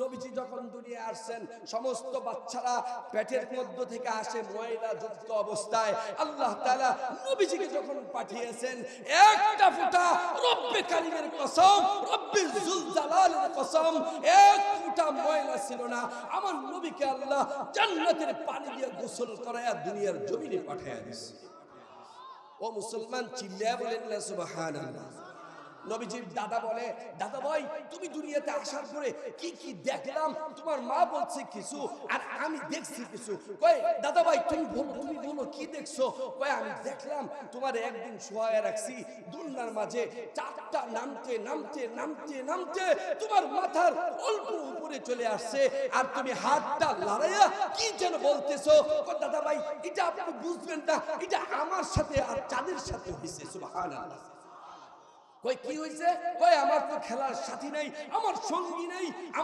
নবীজি যখন দুনিয়া আসছেন, সমস্ত বাচ্চারা পেটের মধ্য থেকে আসে ময়লা যুক্ত অবস্থায়। আল্লাহ তালা নবীজিকে যখন পাঠিয়েছেন, একটা ফোঁটা রব্বে কারিমের কসম রব্বিল জুল জালালের কসম, এক ফুটা ময়লা ছিল না। আমার নবীকে আল্লাহ জান্নাতের পানি দিয়ে গোসল করায়া দুনিয়ার জমিনে পাঠিয়ে দিছে। ও মুসলমান চিল্লায়া বলেন না, সুবহানাল্লাহ। নবীজির দাদা বলে, দাদা ভাই, তুমি দুনিয়াতে আসার পরে কি কি দেখলাম? তোমার মা বলছে কিছু আর আমি দেখছি কিছু। কয়, দাদা ভাই, তুমি বলো তুমি বলো কি দেখছ? কয়, আমি দেখলাম তোমার একদিন শোয়া রাখছি দুনিয়ার মাঝে চারটা নামতে নামতে নামতে নামতে তোমার মাথার অল্প উপরে চলে আসছে আর তুমি হাতটা লড়াইয়া কি যেন বলতেছো? দাদা ভাই, এটা আপনি বুঝবেন না, এটা আমার সাথে আর চাঁদের সাথে হয়েছে সুবহানাল্লাহ। কই কি হয়েছে কই আমার তো খেলার সাথী নাই আমার সঙ্গী নেই